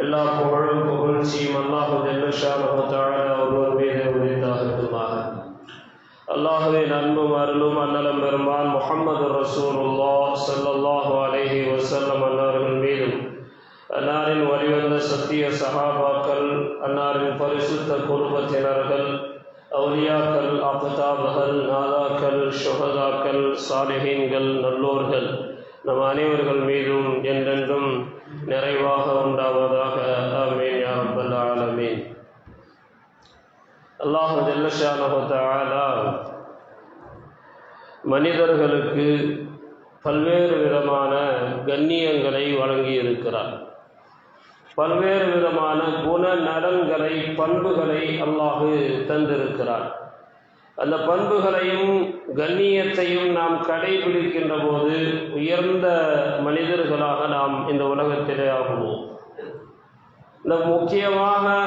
எல்லா புகழும் புகழ்ச்சியும் அல்லாஹு ஜல்லஷான ஒருவர் மீது உரித்தாகட்டுமாக அல்லாஹுவின் அன்பும் அருளும் அன்னலம் பெருமான் முஹம்மது ரசூலுல்லா ஸல்லல்லாஹு அலைஹி வஸல்லம் அன்னார்கள் மீதும் அன்னாரின் வழிவந்த சத்திய சஹாபாக்கள் அன்னாரின் பரிசுத்த குடும்பத்தினர்கள் அவுலியாக்கள் அப்தாபுகள் நாதாக்கள் சுகதாக்கள் சாலிஹீன்கள் நல்லோர்கள் நம் அனைவர்கள் மீதும் என்றென்றும் நிறைவாக உண்டாவதாக. ஆமீன் யா ரப்பல் ஆலமீன். அல்லாஹ் ஜல்லஷானஹு தஆலா மனிதர்களுக்கு பல்வேறு விதமான கண்ணியங்களை வழங்கி இருக்கிறார் பல்வேறு விதமான குண நலன்களை பண்புகளை அல்லாஹு தந்திருக்கிறார். அந்த பண்புகளையும் கண்ணியத்தையும் நாம் கடைபிடிக்கின்ற போது உயர்ந்த மனிதர்களாக நாம் இந்த உலகத்திலே ஆகுவோம். இந்த முக்கியமாக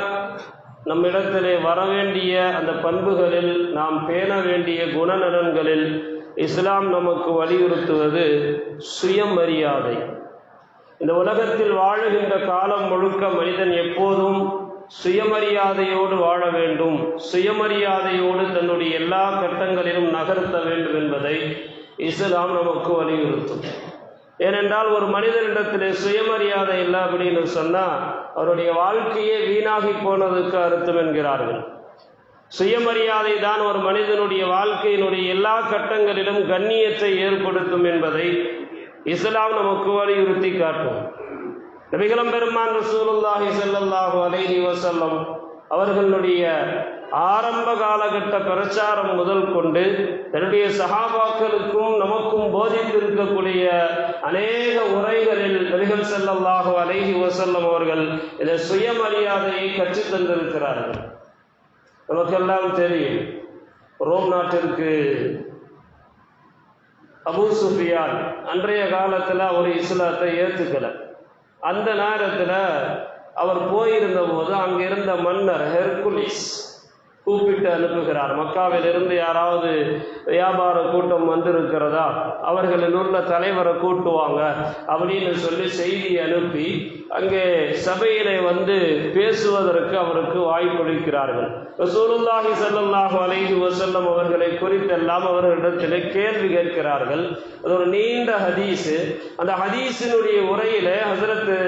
நம்மிடத்திலே வரவேண்டிய அந்த பண்புகளில் நாம் பேண வேண்டிய குணநலன்களில் இஸ்லாம் நமக்கு வலியுறுத்துவது சுயமரியாதை. இந்த உலகத்தில் வாழுகின்ற காலம் முழுக்க மனிதன் எப்போதும் சுயமரியாதையோடு வாழ வேண்டும். சுயமரியாதையோடு தன்னுடைய எல்லா கட்டங்களிலும் நகர்த்த வேண்டும் என்பதை இஸ்லாம் நமக்கு வலியுறுத்தும். ஏனென்றால் ஒரு மனிதனிடத்திலே சுயமரியாதை இல்லை அப்படின்னு சொன்னால் அவருடைய வாழ்க்கையே வீணாகி போனதுக்கு அர்த்தம் என்கிறார்கள். சுயமரியாதை தான் ஒரு மனிதனுடைய வாழ்க்கையினுடைய எல்லா கட்டங்களிலும் கண்ணியத்தை ஏற்படுத்தும் என்பதை இஸ்லாம் நமக்கு வலியுறுத்தி காட்டும். நபிகளும் பெருமான் ரசூலுல்லாஹி ஸல்லல்லாஹு அலைஹி வசல்லம் அவர்களுடைய ஆரம்ப காலகட்ட பிரச்சாரம் முதல் கொண்டு தன்னுடைய சகாபாக்களுக்கும் நமக்கும் போதித்திருக்கக்கூடிய அநேக உரைகளில் நபிகள் செல்லல்லாக அலைஹி வசல்லம் அவர்கள் இந்த சுயமரியாதையை கற்றுத் தந்திருக்கிறார்கள். நமக்கெல்லாம் தெரியும் ரோம் நாட்டிற்கு அபு சுஃபியான் அன்றைய காலத்தில் அவர் இஸ்லாத்தை ஏற்றுக்கலை அந்த நேரத்தில் அவர் போயிருந்த போது அங்கிருந்த மன்னர் ஹெர்குலிஸ் கூப்பிட்டு அனுப்புகிறார். மக்காவிலிருந்து யாராவது வியாபார கூட்டம் வந்திருக்கிறதா? அவர்களின் உள்ள தலைவரை கூட்டுவாங்க அப்படின்னு சொல்லி செய்தி அனுப்பி அங்கே சபையிலே வந்து பேசுவதற்கு அவருக்கு வாய்ப்பளிக்கிறார்கள். ரசூலுல்லாஹி சல்லாஹு அலைஹி வசல்லம் அவர்களை குறித்தெல்லாம் அவர்களிடத்திலே கேள்வி கேட்கிறார்கள். அது ஒரு நீண்ட ஹதீஸு. அந்த ஹதீஸினுடைய உரையிலே ஹசரத்து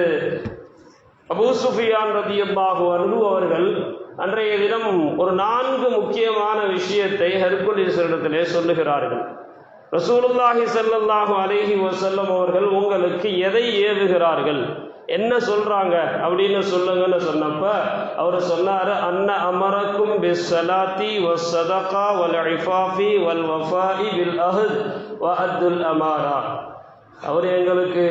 அபூ சுஃபியான் ரதியல்லாஹு அன்பு அவர்கள் அன்றைய தினம் ஒரு நான்கு முக்கியமான விஷயத்தை ஹெர்குலிஸிடத்திலே சொல்லுகிறார்கள். ரசூலுல்லாஹி சல்லாஹு அலைஹி வசல்லம் அவர்கள் உங்களுக்கு எதை ஏவுகிறார்கள்? என்ன சொல்றாங்க அப்படின்னு சொல்லுங்கன்னு சொன்னப்ப அவர் சொன்னாரு அன்ன அமரக்கும் பிஸ் சலாத்தி வஸ் சதகா வல் இஃபாஃபி வல் வஃபாஇ பில் அஹத் வ அத்துல் அமாரா அவர் எங்களுக்கு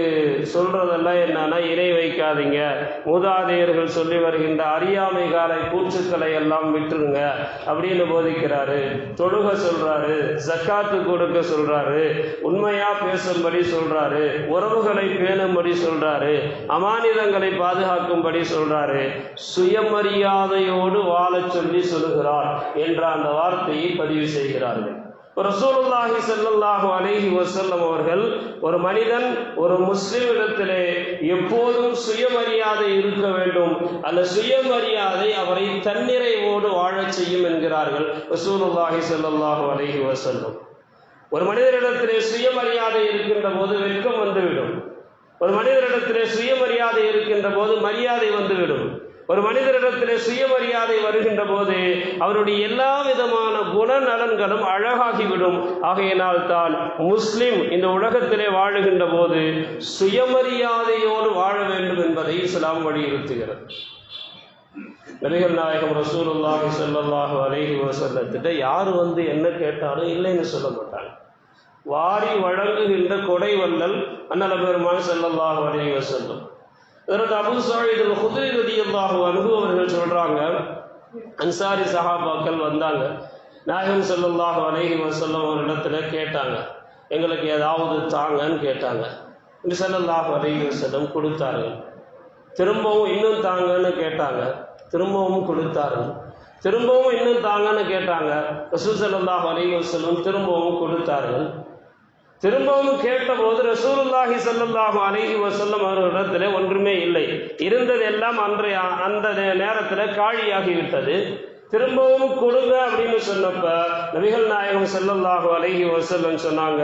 சொல்றதெல்லாம் என்னன்னா இணை வைக்காதீங்க. மூதாதையர்கள் சொல்லி வருகின்ற அறியாமை காலை பூச்சுக்களை எல்லாம் விட்டுருங்க அப்படின்னு போதிக்கிறாரு. தொழுக சொல்றாரு ஜக்காத்து கொடுக்க சொல்றாரு உண்மையா பேசும்படி சொல்றாரு உறவுகளை பேணும்படி சொல்றாரு அமானிதங்களை பாதுகாக்கும்படி சொல்றாரு. சுயமரியாதையோடு வாழச் சொல்லி சொல்லுகிறார் என்ற அந்த வார்த்தையை பதிவு செய்கிறார்கள். ரசூலுல்லாஹி ஸல்லல்லாஹு அலைஹி வசல்லம் அவர்கள் ஒரு மனிதன் ஒரு முஸ்லிமிடத்திலே எப்போதும் சுயமரியாதை இருக்க வேண்டும். அந்த சுயமரியாதை அவரை தன்னிறைவோடு வாழச் செய்யும் என்கிறார்கள் ரசூலுல்லாஹி ஸல்லல்லாஹு அலைஹி வசல்லம் ஒரு மனிதரிடத்திலே சுயமரியாதை இருக்கின்ற போது வெட்கம் வந்துவிடும். ஒரு மனிதரிடத்திலே சுயமரியாதை இருக்கின்ற போது மரியாதை வந்துவிடும். ஒரு மனிதரிடத்திலே சுயமரியாதை வருகின்ற போது அவருடைய எல்லா விதமான குணநலன்களும் அழகாகிவிடும். ஆகையினால் தான் முஸ்லிம் இந்த உலகத்திலே வாழுகின்ற போது சுயமரியாதையோடு வாழ வேண்டும் என்பதை இஸ்லாம் வலியுறுத்துகிறது. நபிகள் நாயகம் ரசூலுல்லாஹி ஸல்லல்லாஹு அலைஹி வசல்லத்திட்ட யார் வந்து என்ன கேட்டாலும் இல்லைன்னு சொல்ல மாட்டாங்க. வாரி வழங்குகின்ற கொடை வல்லல் அண்ணல பெருமான் ஸல்லல்லாஹு அலைஹி வசல்லம் எனக்கு அபு சாயித் குதிரை ரதியல்லாஹு அனுகு அவர்கள் சொல்றாங்க அன்சாரி சஹாபாக்கள் வந்தாங்க. நாயகம் செல்லல்லாஹு அலேஹி வசல்லம் ஒரு இடத்துல கேட்டாங்க எங்களுக்கு ஏதாவது தாங்கன்னு கேட்டாங்க. செல்லல்லாஹு அலேஹி வசல்லம் கொடுத்தார்கள். திரும்பவும் இன்னும் தாங்கன்னு கேட்டாங்க. திரும்பவும் கொடுத்தார்கள். திரும்பவும் இன்னும் தாங்கன்னு கேட்டாங்க. ரசூல் ஸல்லல்லாஹு அலைஹி திரும்பவும் கொடுத்தார்கள். திரும்பவும் கேட்டபோது ரசூலுல்லாஹி ஸல்லல்லாஹு அலஹி வசல்லம் அவர்களிடத்தில் ஒன்றுமே இல்லை. இருந்ததெல்லாம் அன்றைய அந்த நேரத்தில் காலியாகிவிட்டது. திரும்பவும் கொடுங்க அப்படின்னு சொன்னப்ப நபிகள் நாயகம் ஸல்லல்லாஹு அழகி வஸல்லம் சொன்னாங்க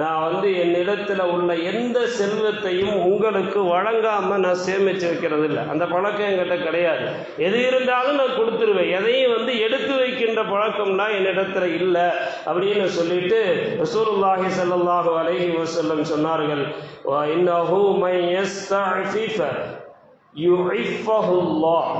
நான் வந்து என்னிடத்துல உள்ள எந்த செல்வத்தையும் உங்களுக்கு வழங்காம நான் சேமிச்சு வைக்கிறது இல்லை அந்த பழக்கம் என்கிட்ட கிடையாது. எது இருந்தாலும் நான் கொடுத்துருவேன். எதையும் வந்து எடுத்து வைக்கின்ற பழக்கம்லாம் என்னிடத்துல இல்லை. அப்படின்னு சொல்லிட்டு ரசூருல்லாஹி ஸல்லல்லாஹு அலைஹி வஸல்லம் சொன்னார்கள் இன்னஹு மை யுஇஃபஹுல்லாஹ்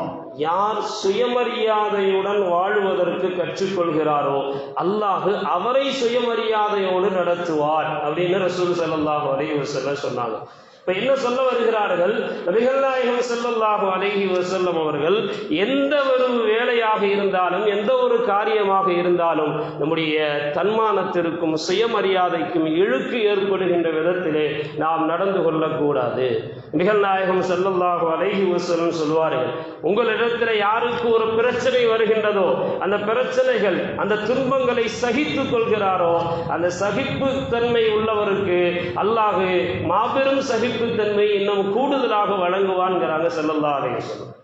யார் சுயமரியாதையுடன் வாழ்வதற்கு கற்றுக்கொள்கிறாரோ அல்லாஹு அவரை சுயமரியாதையோடு நடத்துவார் அப்படின்னு ரசூல் செல்லல்லாஹு அலைஹி வஸல்லம் சொன்னாங்க. இப்ப என்ன சொல்ல வருகிறார்கள்? நபிகள்நாயகம் செல்லல்லாஹு அலைஹி வசல்லம் அவர்கள் எந்த ஒரு வேலையாக இருந்தாலும் எந்த ஒரு காரியமாக இருந்தாலும் நம்முடைய தன்மானத்திற்கும் சுயமரியாதைக்கும் இழுக்கு ஏற்படுகின்ற விதத்திலே நாம் நடந்து கொள்ளக்கூடாது. நிகழ்நாயகம் நாயகம் ஸல்லல்லாஹு அலைஹி வஸல்லம் சொல்வார்கள் உங்களிடத்தில் யாருக்கு ஒரு பிரச்சனை வருகின்றதோ அந்த பிரச்சனைகள் அந்த துன்பங்களை சகித்து கொள்கிறாரோ அந்த சகிப்பு தன்மை உள்ளவருக்கு அல்லாஹு மாபெரும் சகிப்புத்தன்மை இன்னும் கூடுதலாக வழங்குவான்கிறாங்க செல்லல்லா அலைஹி வஸல்லம்.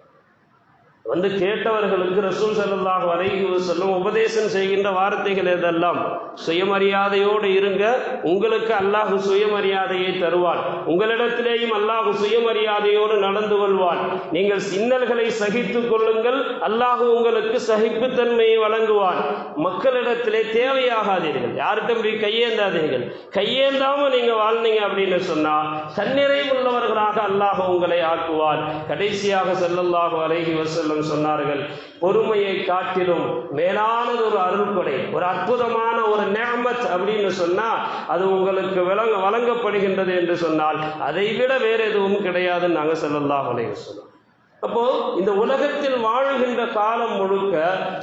வந்து கேட்டவர்களுக்கு ரசூல் ஸல்லல்லாஹு அலைஹி செல்லும் உபதேசம் செய்கின்ற வார்த்தைகள் எதெல்லாம்? சுயமரியாதையோடு இருங்க. உங்களுக்கு அல்லாஹ் சுயமரியாதையை தருவான். உங்களிடத்திலேயும் அல்லாஹ் சுயமரியாதையோடு நடந்து கொள்வான். நீங்கள் சின்னல்களை சகித்துக் கொள்ளுங்கள். அல்லாஹ் உங்களுக்கு சகிப்புத்தன்மையை வழங்குவான். மக்களிடத்திலே தேவையாகாதீர்கள். யார்கிட்ட போய் கையேந்தாதீர்கள்? கையேந்தாம நீங்க வாழ்ந்தீங்க அப்படின்னு சொன்னா தன்னிறைவு உள்ளவர்களாக அல்லாஹ் உங்களை ஆக்குவான் கடைசியாக ஸல்லல்லாஹு அலைஹி சொன்னார்கள். பொறுமையை காட்டிலும் மேலானது ஒரு அருள்கொடை ஒரு அற்புதமான ஒரு நேமத் அப்படின்னு சொன்னா அது உங்களுக்கு விளங்க வழங்கப்படுகின்றது என்று சொன்னால் அதை விட வேற எதுவும் கிடையாதுன்னு நாங்கள் ஸல்லல்லாஹு அலைஹி வஸல்லம். அப்போ இந்த உலகத்தில் வாழுகின்ற காலம் முழுக்க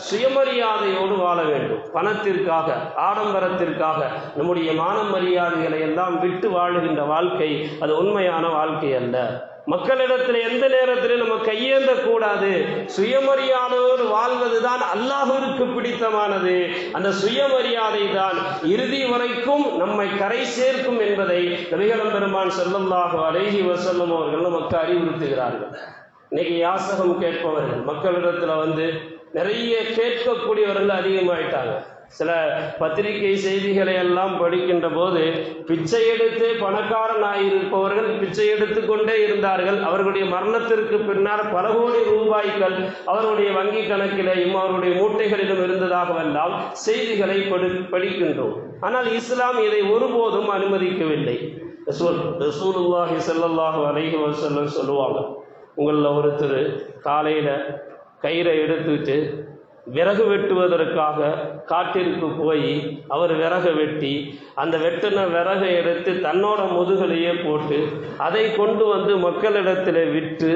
சுயமரியாதையோடு வாழ வேண்டும். பணத்திற்காக ஆடம்பரத்திற்காக நம்முடைய மான மரியாதைகளை எல்லாம் விட்டு வாழுகின்ற வாழ்க்கை அது உண்மையான வாழ்க்கை அல்ல. மக்களிடத்தில் எந்த நேரத்திலும் நம்ம கையேந்த கூடாது. சுயமரியாதையோடு வாழ்வதுதான் அல்லாஹ்விற்கு பிடித்தமானது. அந்த சுயமரியாதை தான் இறுதி வரைக்கும் நம்மை கரை சேர்க்கும் என்பதை நபிகளம் பெருமான் ஸல்லல்லாஹு அழகி வசல்லம் அவர்கள் நமக்கு அறிவுறுத்துகிறார்கள். இன்னைக்கு யாசகம் கேட்பவர்கள் மக்களிடத்துல வந்து நிறைய கேட்கக்கூடியவர்கள் அதிகமாயிட்டாங்க. சில பத்திரிகை செய்திகளை எல்லாம் படிக்கின்ற போது பிச்சை எடுத்து பணக்காரனாயிருப்பவர்கள் பிச்சை எடுத்து கொண்டே இருந்தார்கள். அவர்களுடைய மரணத்திற்கு பின்னால் பல கோடி ரூபாய்கள் அவருடைய வங்கி கணக்கிலேயும் அவருடைய மூட்டைகளிலும் இருந்ததாகவெல்லாம் செய்திகளை படி படிக்கின்றோம். ஆனால் இஸ்லாம் இதை ஒருபோதும் அனுமதிக்கவில்லை. ரசூல் ரசூலுல்லாஹி ஸல்லல்லாஹு அலைஹி வஸல்லம் சொல்லுவாங்க உங்களில் ஒருத்தர் காலையில் கயிறை எடுத்துட்டு விறகு வெட்டுவதற்காக காட்டிற்கு போய் அவர் விறகு வெட்டி அந்த வெட்டின விறகை எடுத்து தன்னோட முதுகலையே போட்டு அதை கொண்டு வந்து மக்களிடத்தில் விற்று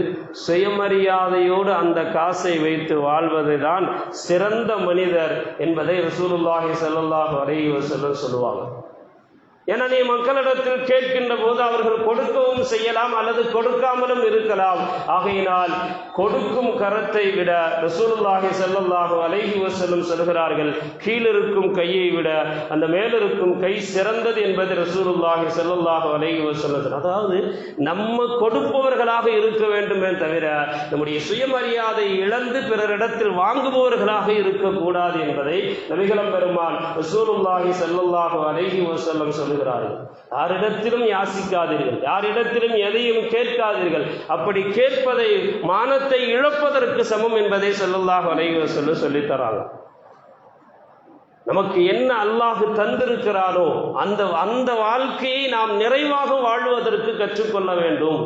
சுயமரியாதையோடு அந்த காசை வைத்து வாழ்வது தான் சிறந்த மனிதர் என்பதை ரசூலுல்லாஹி செல்லல்லாஹ் அலைஹி வஸல்லம் சொல்லுவாங்க. ஏன்னா நீ மக்களிடத்தில் கேட்கின்ற போது அவர்கள் கொடுக்கவும் செய்யலாம் அல்லது கொடுக்காமலும் இருக்கலாம். ஆகையினால் கொடுக்கும் கரத்தை விட ரசூலுல்லாஹி செல்லல்லாஹு அலைஹி வஸல்லம் சொல்கிறார்கள் கீழிருக்கும் கையை விட அந்த மேலிருக்கும் கை சிறந்தது என்பது ரசூலுல்லாஹி செல்லல்லாஹு அலைஹி வசல்லம் அதாவது நம்ம கொடுப்பவர்களாக இருக்க வேண்டுமே தவிர நம்முடைய சுயமரியாதை இழந்து பிறரிடத்தில் வாங்குபவர்களாக இருக்கக்கூடாது என்பதை நபிகளம் பெருமான் ரசூலுல்லாஹி செல்லல்லாஹு அலைஹி வஸல்லம் சொல்கிறார்கள். யாரிடத்திலும் யாசிக்காதீர்கள். யாரிடத்திலும் எதையும் கேட்காதீர்கள். அப்படி கேட்பதை மானத்தை இழப்பதற்கு சமம் என்பதை சொல்லல்லாஹ் அலைஹி வஸல்லம் சொல்லித் நமக்கு என்ன அல்லாஹ் தந்திருக்கிறானோ அந்த அந்த வாழ்க்கையை நாம் நிறைவாக வாழ்வதற்கு கற்றுக்கொள்ள வேண்டும்.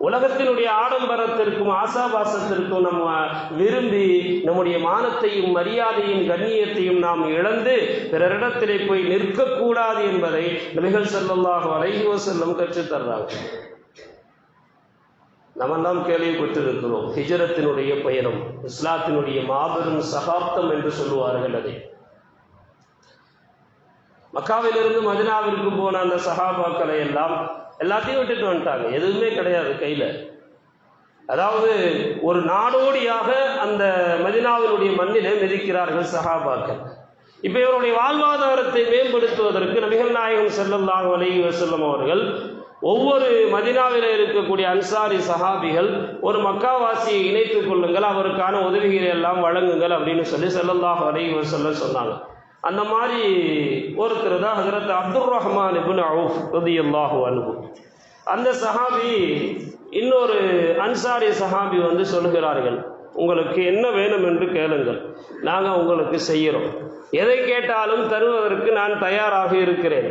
உலகத்தினுடைய ஆடம்பரத்திற்கும் ஆசாபாசத்திற்கும் நம்ம விரும்பி நம்முடைய மானத்தையும் மரியாதையும் கண்ணியத்தையும் நாம் இழந்து பிறரிடத்திலே போய் நிற்கக்கூடாது என்பதை நபிகள் ஸல்லல்லாஹு அலைஹி செல்லும் கற்றுத்தர்றாங்க நம்மெல்லாம் கேள்விப்பட்டிருக்கிறோம். ஹிஜரத்தினுடைய பயணம் இஸ்லாத்தினுடைய மாபெரும் சகாப்தம் என்று சொல்லுவார்கள் அதை. மக்காவிலிருந்து மதினாவிற்கு போன அந்த சகாபாக்களை எல்லாம் எல்லாத்தையும் விட்டுட்டு வந்துட்டாங்க. எதுவுமே கிடையாது கையில். அதாவது ஒரு நாடோடியாக அந்த மதினாவினுடைய மண்ணிலே மிதிக்கிறார்கள் சஹாபாக்கள். இப்போ இவருடைய வாழ்வாதாரத்தை மேம்படுத்துவதற்கு நபிகள் நாயகம் ஸல்லல்லாஹு அலைஹி செல்லும் அவர்கள் ஒவ்வொரு மதினாவில் இருக்கக்கூடிய அன்சாரி சஹாபிகள் ஒரு மக்காவாசியை இணைத்துக் கொள்ளுங்கள் அவருக்கான உதவிகளை எல்லாம் வழங்குங்கள் அப்படின்னு சொல்லி ஸல்லல்லாஹு அலைஹி வஸல்லம் சொன்னாங்க. அந்த மாதிரி ஒருத்தர் தான் ஹசரத் அப்துல் ரஹ்மான் இபுன் அவுஃப் ரலியல்லாஹு அனுபவம் அந்த சஹாபி இன்னொரு அன்சாரி சஹாபி வந்து சொல்லுகிறார்கள் உங்களுக்கு என்ன வேணும் என்று கேளுங்கள் நாங்கள் உங்களுக்கு செய்கிறோம் எதை கேட்டாலும் தருவதற்கு நான் தயாராக இருக்கிறேன்.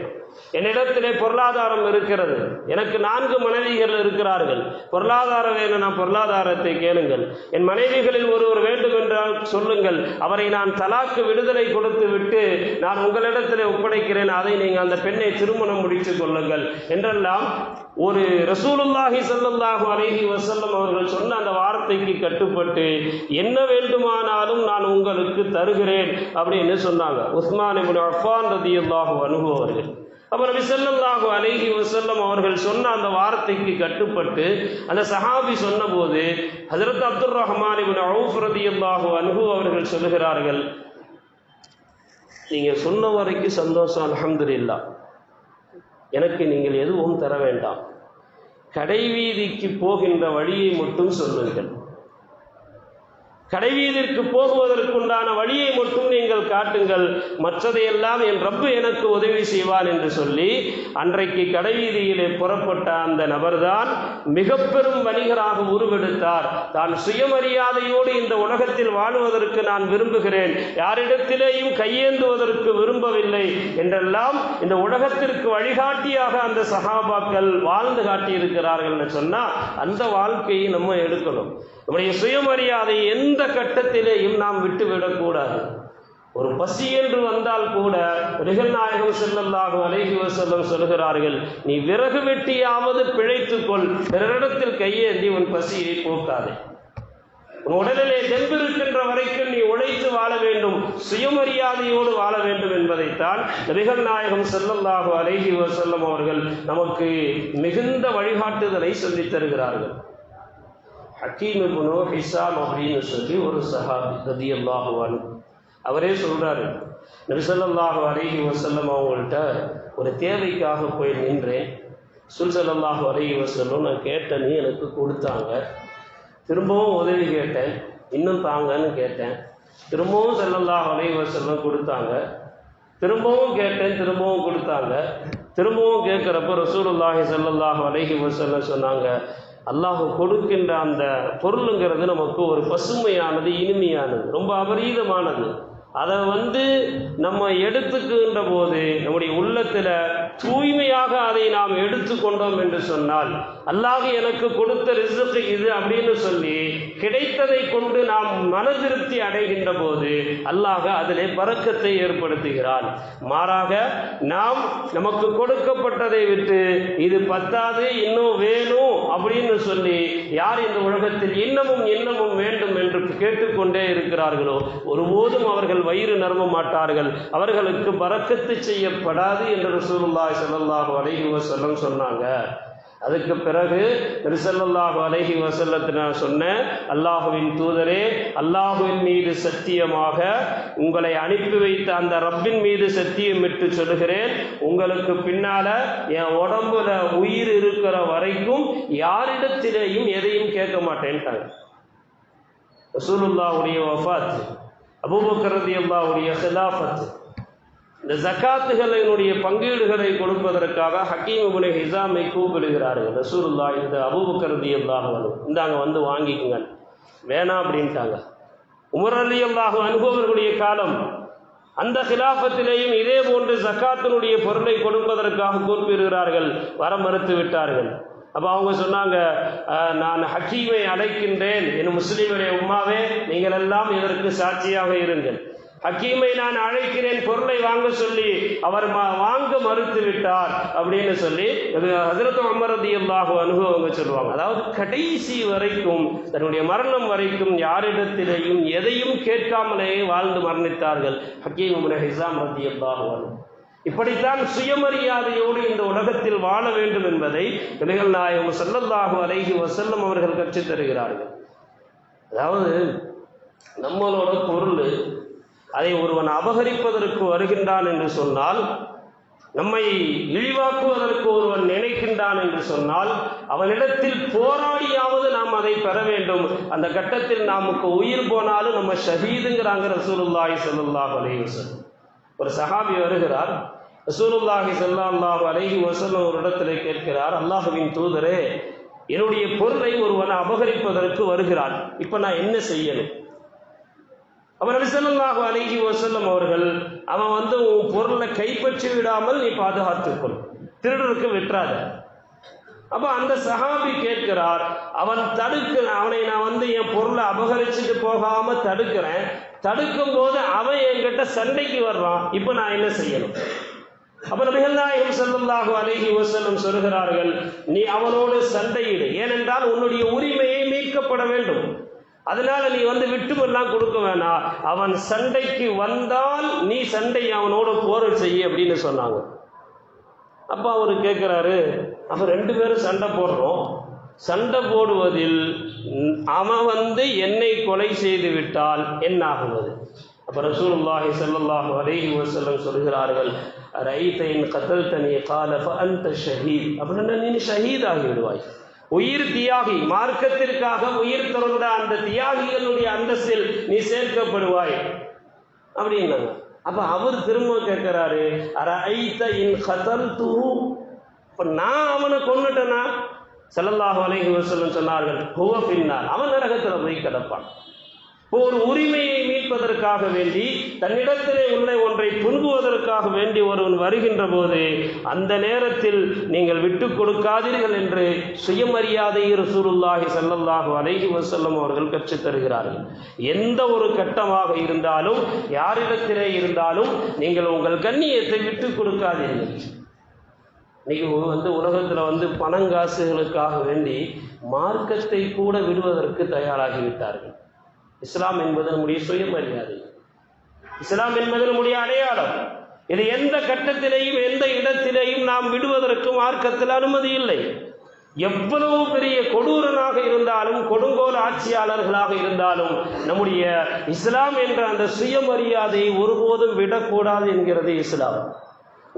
என்னிடத்திலே பொருளாதாரம் இருக்கிறது. எனக்கு நான்கு மனைவிகள் இருக்கிறார்கள். பொருளாதார வேணும்னா பொருளாதாரத்தை கேளுங்கள். என் மனைவிகளில் ஒருவர் வேண்டும் என்றால் சொல்லுங்கள் அவரை நான் தலாக்கு விடுதலை கொடுத்து விட்டு நான் உங்களிடத்தில் ஒப்படைக்கிறேன் அதை நீங்கள் அந்த பெண்ணை திருமணம் முடித்துக் கொள்ளுங்கள் என்றெல்லாம் ஒரு ரசூலுல்லாஹி ஸல்லல்லாஹு அலைஹி வசல்லம் அவர்கள் சொன்ன அந்த வார்த்தைக்கு கட்டுப்பட்டு என்ன வேண்டுமானாலும் நான் உங்களுக்கு தருகிறேன் அப்படின்னு சொன்னாங்க. உஸ்மான் இப்னு அஃபான் ரதியல்லாஹு அனுபவர்கள் அப்ப நபி செல்லல்லாஹு அலைஹி வசல்லம் அவர்கள் சொன்ன அந்த வார்த்தைக்கு கட்டுப்பட்டு அந்த சஹாபி சொன்னபோது ஹசரத் அப்துல் ரஹ்மான் இவன் அவுஃப் ரதியல்லாஹு அவர்கள் சொல்லுகிறார்கள் நீங்கள் சொன்ன வரைக்கும் சந்தோஷம் அல்ஹம்துலில்லாஹ் எனக்கு நீங்கள் எதுவும் தர வேண்டாம். கடைவீதிக்கு போகின்ற வழியை மட்டும் சொல்லுங்கள். கடைவீதிற்கு போகுவதற்குண்டான வழியை மட்டும் நீங்கள் காட்டுங்கள். மற்றதையெல்லாம் என் ரப்பு எனக்கு உதவி செய்வான் என்று சொல்லி அன்றைக்கு கடைவீதியிலே புறப்பட்ட அந்த நபர்தான் மிக பெரும் வணிகராக உருவெடுத்தார். தான் சுயமரியாதையோடு இந்த உலகத்தில் வாழுவதற்கு நான் விரும்புகிறேன். யாரிடத்திலேயும் கையேந்துவதற்கு விரும்பவில்லை என்றெல்லாம் இந்த உலகத்திற்கு வழிகாட்டியாக அந்த சகாபாக்கள் வாழ்ந்து காட்டியிருக்கிறார்கள் என்று சொன்னால் அந்த வாழ்க்கையை நம்ம எடுக்கணும். நம்முடைய சுயமரியாதை எந்த கட்டத்திலேயும் நாம் விட்டுவிடக்கூடாது ஒரு பசி என்று வந்தால் கூட ரிகல் நாயகம் செல்லல்லாக அலைஹி சொல்கிறார்கள் நீ விறகு வெட்டியாவது பிழைத்துக்கொள் பிறரிடத்தில் கையேந்தி உன் பசியை போக்காதே. உன் உடலிலே தெம்பிருக்கின்ற வரைக்கும் நீ உழைத்து வாழ வேண்டும் சுயமரியாதையோடு வாழ வேண்டும் என்பதைத்தான் நபிகள் நாயகம் செல்லல்லாஹு அலைஹி வஸல்லம் அவர்கள் நமக்கு மிகுந்த வழிகாட்டுதலை சொல்லித் தருகிறார்கள். ஹக்கீம் இப்னு ஹிசாம் அப்படின்னு சொல்லி ஒரு சஹாபி ரதி அன்ஹு அவரே சொல்கிறாரு நபிசல்லாஹு அலஹி வசல்லம் அவங்கள்ட்ட ஒரு தேவைக்காக போய் நின்றேன் சுல்சல்லாஹு அலஹி வசல்லம் நான் கேட்டேன்னு எனக்கு கொடுத்தாங்க திரும்பவும் உதவி கேட்டேன் இன்னும் தாங்கன்னு கேட்டேன் திரும்பவும் செல்லல்லாஹு அலஹி வசல்லம் கொடுத்தாங்க திரும்பவும் கேட்டேன் திரும்பவும் கொடுத்தாங்க திரும்பவும் கேட்குறப்ப ரசூலுல்லாஹி ஸல்லல்லாஹு அலஹி வசல்லம் சொன்னாங்க அல்லாஹ் கொடுக்கின்ற அந்த பொருளுங்கிறது நமக்கு ஒரு பசுமையானது இனிமையானது ரொம்ப அபரீதமானது. அதை வந்து நம்ம எடுத்துக்கின்ற போது நம்முடைய உள்ளத்தில் தூய்மையாக அதை நாம் எடுத்துக்கொண்டோம் என்று சொன்னால் அல்லாஹ் எனக்கு கொடுத்த ரிசுக்கு இது அப்படின்னு சொல்லி கிடைத்ததை கொண்டு நாம் மன திருப்தி அடைகின்ற போது அல்லாஹ் அதிலே பறக்கத்தை ஏற்படுத்துகிறான். மாறாக நாம் நமக்கு கொடுக்கப்பட்டதை விட்டு இது பத்தாது இன்னும் வேணும் அப்படின்னு சொல்லி யார் இந்த உலகத்தில் இன்னமும் இன்னமும் வேண்டும் என்று கேட்டுக்கொண்டே இருக்கிறார்களோ ஒருபோதும் அவர்கள் அவர்கள் வயிறு நிரம்ப மாட்டார்கள். அவர்களுக்கு பறக்கத்து செய்யப்படாது என்று ரசூலுல்லாஹி ஸல்லல்லாஹு அலைஹி வஸல்லம் சொன்னாங்க. அதுக்கு பிறகு ரிசல்லாஹு அலைஹி வசல்லத்து நான் சொன்னேன் அல்லாஹுவின் தூதரே அல்லாஹுவின் மீது சத்தியமாக உங்களை அனுப்பி வைத்த அந்த ரப்பின் மீது சத்தியம் விட்டு சொல்கிறேன் உங்களுக்கு பின்னால் என் உடம்புல உயிர் இருக்கிற வரைக்கும் யாரிடத்திலேயும் எதையும் கேட்க மாட்டேன்ட்டாங்க. ரசூலுல்லாவுடைய வஃபாத் அபூபக்கர் அல்லாவுடைய ஹிலாஃபத் இந்த ஜக்காத்துகளினுடைய பங்கீடுகளை கொடுப்பதற்காக ஹக்கீம் இப்னு ஹிசாமை கூப்பிடுகிறார்கள். ரசூருல்லா இந்த அபூபக்கரதி அல்லாஹனும் இந்தாங்க வந்து வாங்கிக்குங்க. வேணாம் அப்படின்ட்டாங்க. உமர் ரலியல்லாஹு அன்ஹு அனுபவர்களுடைய காலம். அந்த கிலாஃபத்திலேயும் இதே போன்று ஜக்காத்தினுடைய பொருளை கொடுப்பதற்காக கூப்பிடுகிறார்கள். வர மறுத்து விட்டார்கள். அப்போ அவங்க சொன்னாங்க நான் ஹக்கீமை அழைக்கின்றேன். என் முஸ்லீமுடைய உம்மாவே நீங்கள் எல்லாம் இதற்கு சாட்சியாக இருங்கள். ஹக்கீமை நான் அழைக்கிறேன் பொருளை வாங்க சொல்லி அவர் வாங்க மறுத்து விட்டார் அப்படின்னு சொல்லி ஹசரத் அமரதி அல்லாஹு அனுபவங்க சொல்லுவாங்க. அதாவது கடைசி வரைக்கும் தன்னுடைய மரணம் வரைக்கும் யாரிடத்திலேயும் எதையும் கேட்காமலேயே வாழ்ந்து மரணித்தார்கள் ஹக்கீம் ஹிசாம் ரதி அல்லாஹு அனுபவம் இப்படித்தான் சுயமரியாதையோடு இந்த உலகத்தில் வாழ வேண்டும் என்பதை நபிகள் நாயகம் ஸல்லல்லாஹு அலைஹி வசல்லம் அவர்கள் கற்றுத் தருகிறார்கள். அதாவது நம்மளோட பொருள் அதை ஒருவன் அபகரிப்பதற்கு வருகின்றான் என்று சொன்னால் நம்மை இழிவாக்குவதற்கு ஒருவன் நினைக்கின்றான் என்று சொன்னால் அவனிடத்தில் போராடியாவது நாம் அதை பெற வேண்டும். அந்த கட்டத்தில் நமக்கு உயிர் போனாலும் நம்ம ஷஹீதுங்கிறாங்க ரசூலுல்லாய் செல்லுல்லா அலைஹி வஸல்லம். ஒரு சஹாபி வருகிறார். ரசூலுல்லாஹி ஸல்லல்லாஹு அலைஹி வசல்லம் ஒரு இடத்திலே கேட்கிறார் அல்லாஹுவின் தூதரே என்னுடைய பொருளை ஒருவன் அபகரிப்பதற்கு வருகிறான். இப்போ நான் என்ன செய்யணும்? அவர் அலிசல்லாஹு அலைஹி வசல்லம் அவர்கள் அவன் வந்து உன் பொருளை கைப்பற்றி விடாமல் நீ பாதுகாத்துக்கொள். திருடருக்கு விட்டுறாத. அப்போ அந்த சஹாபி கேட்கிறார் அவன் தடுக்க அவனை நான் வந்து என் பொருளை அபகரிச்சுட்டு போகாம தடுக்கிறேன். தடுக்கும் போது அவன் என்கிட்ட சண்டைக்கு வர்றான். இப்போ நான் என்ன செய்யணும்? அப்ப நபிகள் நாயகம் ஸல்லல்லாஹு அலைஹி வஸல்லம் சொல்கிறார்கள் நீ அவனோடு சண்டையிடு. ஏனென்றால் உன்னுடைய உரிமையை மீட்கப்பட வேண்டும். அதனால நீ வந்து விட்டுமெல்லாம் கொடுக்க வேணாம். அவன் சண்டைக்கு வந்தால் நீ சண்டை அவனோட போர் செய்ய அப்படின்னு சொன்னாங்க. அப்பா அவர் கேட்குறாரு அப்ப ரெண்டு பேரும் சண்டை போடுறோம். சண்டை போடுவதில் அவன் வந்து என்னை கொலை செய்து விட்டால் என்ன ஆகுவது ரசூலுல்லாஹி சல்லாஹு அலைஹி வசல்லம் சொல்கிறார்கள் ரைத்தையின் கத்தல் கத்தல்தனி கால அந்த ஷஹீத். அப்படின்னா நீ ஷஹீத் ஆகிவிடுவாய் உயிர் தியாகி மார்க்கத்திற்காக உயிர் துறந்த அந்த தியாகிகளுடைய அந்தஸ்தில் நீ சேர்க்கப்படுவாய். அப்படின்னாங்க அப்போ அவர் திரும்ப கேட்குறாரு அரை ஐத்த இன் கதல் இப்போ நான் அவனை கொண்டுட்டேன்னா செல்லல்லாஹு அலைஹி வசல்லம் சொன்னார்கள் ஹுவ பின்னால் அவன் நரகத்தில் போய் கிடப்பான். இப்போ ஒரு உரிமையை மீட்பதற்காக வேண்டி தன்னிடத்திலே உள்ள ஒன்றை புண்குவதற்காக வேண்டி ஒருவன் வருகின்ற போது அந்த நேரத்தில் நீங்கள் விட்டு கொடுக்காதீர்கள் என்று சுயமரியாதை ரசூலுல்லாஹி ஸல்லல்லாஹு அலைஹி வசல்லம் அவர்கள் கற்றுத் தருகிறார்கள். எந்த ஒரு கட்டமாக இருந்தாலும் யாரிடத்திலே இருந்தாலும் நீங்கள் உங்கள் கண்ணியத்தை விட்டு கொடுக்காதீர்கள். இன்னைக்கு வந்து உலகத்தில் வந்து பணங்காசுகளுக்காக வேண்டி மார்க்கத்தை கூட விடுவதற்கு தயாராகிவிட்டார்கள். இஸ்லாம் என்பது நம்முடைய சுயமரியாதை. இஸ்லாம் என்பது நம்முடைய அடையாளம். இது எந்த கட்டத்திலேயும் எந்த இடத்திலேயும் நாம் விடுவதற்கு மார்க்கத்தில் அனுமதி இல்லை. எவ்வளவு பெரிய கொடூரனாக இருந்தாலும் கொடுங்கோல் ஆட்சியாளர்களாக இருந்தாலும் நம்முடைய இஸ்லாம் என்ற அந்த சுயமரியாதையை ஒருபோதும் விடக்கூடாது என்கிறது இஸ்லாம்.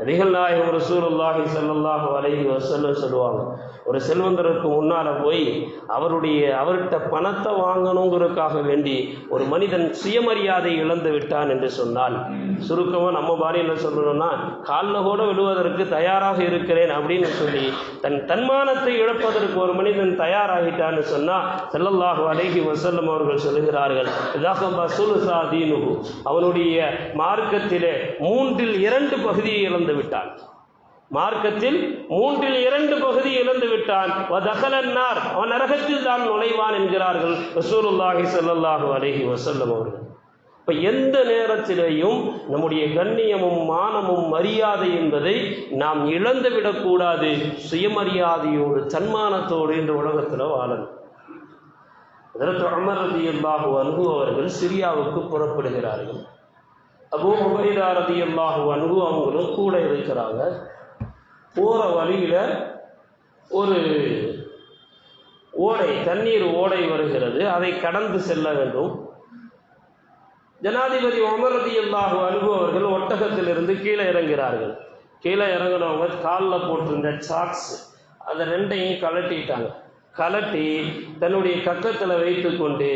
நபிகள் நாயகம் ரசூலுல்லாஹி செல்லல்லாக அலைஹி வஸல்லம் சொல்லுவாங்க. ஒரு செல்வந்தருக்கு முன்னால் போய் அவருடைய அவர்கிட்ட பணத்தை வாங்கணுங்கிறதுக்காக வேண்டி ஒரு மனிதன் சுயமரியாதை இழந்து விட்டான் என்று சொன்னால் சுருக்கமாக நம்ம பாணியில் சொல்லணும்னா காலில் கூட விடுவதற்கு தயாராக இருக்கிறேன் அப்படின்னு சொல்லி தன் தன்மானத்தை இழப்பதற்கு ஒரு மனிதன் தயாராகிட்டான்னு சொன்னால் ஸல்லல்லாஹு அலைஹி வசல்லம் அவர்கள் சொல்லுகிறார்கள் இதாக சுலுசா தீனுகு அவனுடைய மார்க்கத்திலே மூன்றில் இரண்டு பகுதியை இழந்து விட்டான் மார்க்கத்தில் மூன்றில் இரண்டு பகுதி இழந்து விட்டான் அவன் நரகத்தில் தான் நுழைவான் என்கிறார்கள். ரசூலுல்லாஹி சல்லாஹு அலஹி வசல்லம் அவர்கள். இப்ப எந்த நேரத்திலேயும் நம்முடைய கண்ணியமும் மானமும் மரியாதை என்பதை நாம் இழந்து விடக்கூடாது. சுயமரியாதையோடு தன்மானத்தோடு இந்த உலகத்தில் வாழணும். அதற்கு அமர் ரதியல்லாஹு அன்ஹு அவர்கள் சிரியாவுக்கு புறப்படுகிறார்கள். அபூ உபைதா ரதியல்லாஹு அன்பு அவங்களும் கூட இருக்கிறாங்க. போகிற வழியில் ஒரு ஓடை தண்ணீர் ஓடை வருகிறது. அதை கடந்து செல்ல வேண்டும். ஜனாதிபதி உமர் ரதியல்லாஹு அன்ஹு அவர்கள் ஒட்டகத்திலிருந்து கீழே இறங்குகிறார்கள். கீழே இறங்கினவங்க காலில் போட்டிருந்த சாக்ஸ் அதை ரெண்டையும் கலட்டிட்டாங்க கலட்டி தன்னுடைய கக்கத்தில் வைத்துக்கொண்டு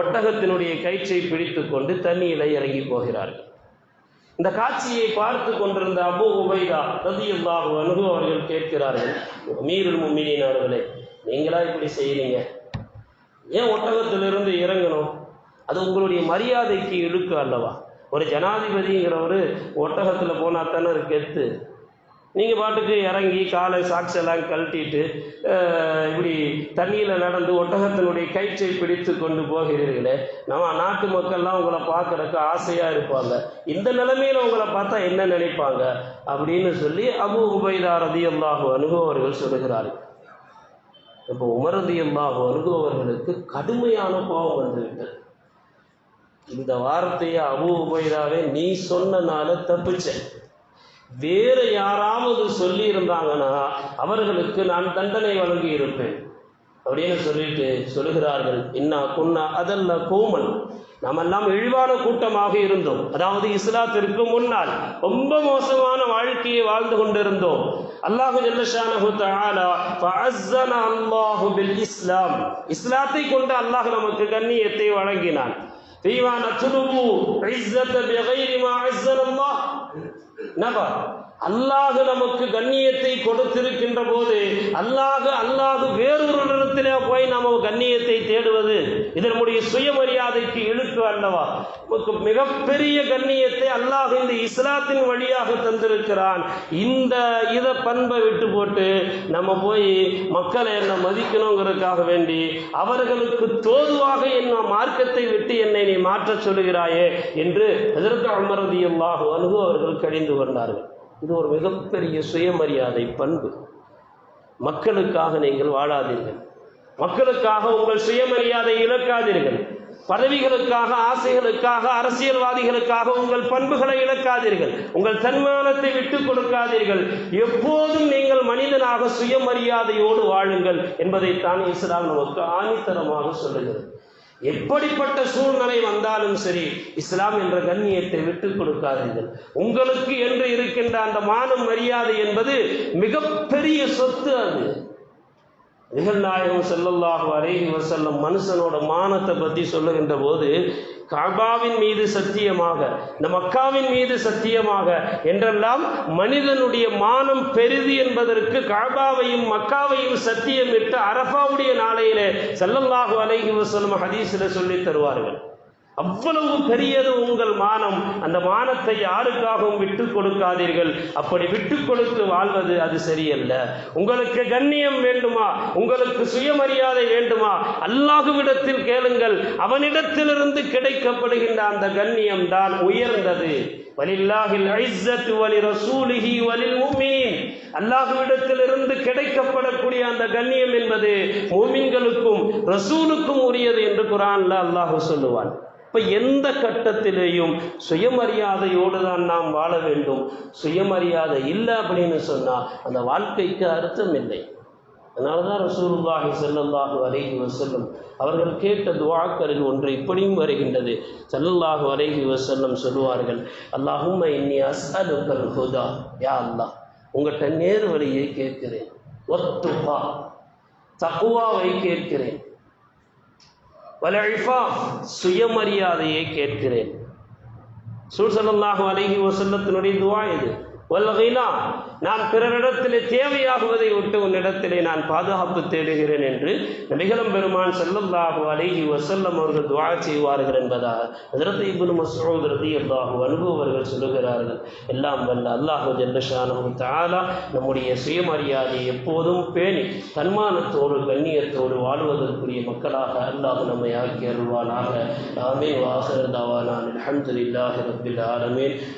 ஒட்டகத்தினுடைய கயிற்றை பிடித்துக்கொண்டு தண்ணியில் இறங்கி போகிறார்கள். இந்த காட்சியை பார்த்து கொண்டிருந்த அபு உபைதா ரதியுல்லாஹு அன்ஹு அவர்கள் கேட்கிறார்கள் மீருல் மும்மினின் அவர்களே நீங்களா இப்படி செய்யறீங்க ஏன் ஒட்டகத்திலிருந்து இறங்கணும்? அது உங்களுடைய மரியாதைக்கு இழுக்கு அல்லவா? ஒரு ஜனாதிபதிங்கிறவர் ஒட்டகத்தில் போனால் தானே கெத்து. நீங்கள் பாட்டுக்கு இறங்கி காலை சாக்ஸ் எல்லாம் கழட்டிட்டு இப்படி தண்ணியில் நடந்து ஒட்டகத்தினுடைய கயிற்றை பிடித்து கொண்டு போகிறீர்களே. நம்ம நாட்டு மக்கள்லாம் உங்களை பார்க்கறதுக்கு ஆசையாக இருப்பாங்க. இந்த நிலைமையில் உங்களை பார்த்தா என்ன நினைப்பாங்க? அப்படின்னு சொல்லி அபு உபைதா ரதியல்லாஹு அனுபவர்கள் சொல்லுகிறார்கள். இப்போ உமரதியல்லாஹு அனுபவர்களுக்கு கடுமையான கோபம் வந்துவிட்டது. இந்த வார்த்தையை அபு உபைதாவே நீ சொன்னனால தப்பிச்சேன். வேற யாராவது சொல்லி இருந்தாங்கன்னா அவர்களுக்கு நான் தண்டனை வழங்கி இருப்பேன். அப்படின்னு சொல்லிட்டு சொல்லுகிறார்கள். இன்னா குன்னா அதல்ல கோமன். நாம் எல்லாம் இழிவான கூட்டமாக இருந்தோம். அதாவது இஸ்லாத்திற்கு முன்னால் ரொம்ப மோசமான வாழ்க்கையை வாழ்ந்து கொண்டிருந்தோம். அல்லாஹு ஜல்லஷானஹு அல்லாஹு பில் இஸ்லாம். இஸ்லாத்தை கொண்டு அல்லாஹ் நமக்கு கண்ணியத்தை வழங்கினான். Number அல்லாஹ் நமக்கு கண்ணியத்தை கொடுத்திருக்கின்ற போது அல்லாஹ் அல்லாஹ் வேறொரு இடத்திலே போய் நாம் கண்ணியத்தை தேடுவது இது நம்முடைய சுயமரியாதைக்கு இழுக்கு அல்லவா? நமக்கு மிகப்பெரிய கண்ணியத்தை அல்லாஹ் இந்த இஸ்லாத்தின் வழியாக தந்திருக்கிறான். இந்த இத பண்பை விட்டு போட்டு நம்ம போய் மக்களை என்ன மதிக்கணுங்கிறதுக்காக வேண்டி அவர்களுக்கு தோதுவாக என்ன மார்க்கத்தை விட்டு என்னை நீ மாற்றச் சொல்கிறாயே என்று எதிர்க்க அமரதியல்லாக அல்லாஹ் அனுகு அவர்கள் கழிந்து கொண்டார்கள். இது ஒரு மிகப்பெரிய சுயமரியாதை பண்பு. மக்களுக்காக நீங்கள் வாழாதீர்கள். மக்களுக்காக உங்கள் சுயமரியாதை இழக்காதீர்கள். பதவிகளுக்காக ஆசைகளுக்காக அரசியல்வாதிகளுக்காக உங்கள் பண்புகளை இழக்காதீர்கள். உங்கள் தன்மானத்தை விட்டுக் கொடுக்காதீர்கள். எப்போதும் நீங்கள் மனிதனாக சுயமரியாதையோடு வாழுங்கள் என்பதைத்தான் இஸ்லாம் நமக்கு ஆணித்தரமாக சொல்லுகிறது. எப்படிப்பட்ட சூழ்நிலை வந்தாலும் சரி இஸ்லாம் என்ற கண்ணியத்தை விட்டுக் கொடுக்காதீர்கள். உங்களுக்கு என்று இருக்கின்ற அந்த மானம் மரியாதை என்பது மிகப்பெரிய சொத்து அது. நிகழ்நாயகம் செல்லல்லாஹு இவர் வசல்லம் மனுஷனோட மானத்தை பற்றி சொல்லுகின்ற போது காபாவின் மீது சத்தியமாக இந்த மக்காவின் மீது சத்தியமாக என்றெல்லாம் மனிதனுடைய மானம் பெரிது என்பதற்கு காபாவையும் மக்காவையும் சத்தியமிட்டு அரபாவுடைய நாளையிலே செல்லல்லாஹு அலைஹி வசல்லம் ஹதீஸில் சொல்லித் தருவார்கள். அவ்வளவு பெரியது உங்கள் மானம். அந்த மானத்தை யாருக்காகவும் விட்டு கொடுக்காதீர்கள். அப்படி விட்டு கொடுத்து வாழ்வது அது சரியல்ல. உங்களுக்கு கண்ணியம் வேண்டுமா? உங்களுக்கு சுயமரியாதை வேண்டுமா? அல்லாஹுவிடத்தில் கேளுங்கள். அவனிடத்திலிருந்து கிடைக்கப்படுகின்ற அந்த கண்ணியம் தான் உயர்ந்தது. வலில்லாஹில் ஐஸ்ஸத்து வலி ரசூலிஹி வலில் முஃமினீன் அல்லாஹுவிடத்திலிருந்து கிடைக்கப்படக்கூடிய அந்த கண்ணியம் என்பது மூமின்களுக்கும் ரசூலுக்கும் உரியது என்று குரான்ல அல்லாஹு சொல்லுவான். இப்போ எந்த கட்டத்திலேயும் சுயமரியாதையோடு தான் நாம் வாழ வேண்டும். சுயமரியாதை இல்லை அப்படின்னு சொன்னால் அந்த வாழ்க்கைக்கு அர்த்தம் இல்லை. அதனால தான் ரசூலுல்லாஹி ஸல்லல்லாஹு அலைஹி வசல்லம் அவர்கள் கேட்ட துவாக்களில் ஒன்று இப்படியும் வருகின்றது. செல்லல்லாஹு அலைஹி வசல்லம் சொல்லுவார்கள் அல்லாஹும் இன்னி அஸ்அலுக்கல் ஹுதா. யா அல்லாஹ் உங்கள்கிட்ட நேர் வழியை கேட்கிறேன் ஒத்துப்பா தக்குவாவை கேட்கிறேன். வலழிஃபா சுயமரியாதையை கேட்கிறேன். சூழ்சல்லாஹு அலைஹி வசல்லத்தினுடைய துவா இது. வல்வகைனா நான் பிறரிடத்திலே தேவையாகுவதை விட்டு உன்னிடத்திலே நான் பாதுகாப்பு தேடுகிறேன் என்று நபிகளும் பெருமான் செல்லல்லாஹு அலைஹி வசல்லம் அவர்கள் துவா செய்வார்கள் என்பதாக ஹஜரத் இப்னு மஸ்ஊத் ரலியல்லாஹு அன்ஹு அனுபவர்கள் சொல்லுகிறார்கள். எல்லாம் வல்ல அல்லாஹு ஜல்லஷானு தாலா நம்முடைய சுயமரியாதையை எப்போதும் பேணி தன்மானத்தோடு கண்ணியத்தோடு வாழ்வதற்குரிய மக்களாக அல்லாஹ் நம்மை ஆக்கி அருள்வானாக. ராமே வாஹிர் தாவானான் அல்ஹம்துலில்லாஹி ரப்பில் ஆலமீன்.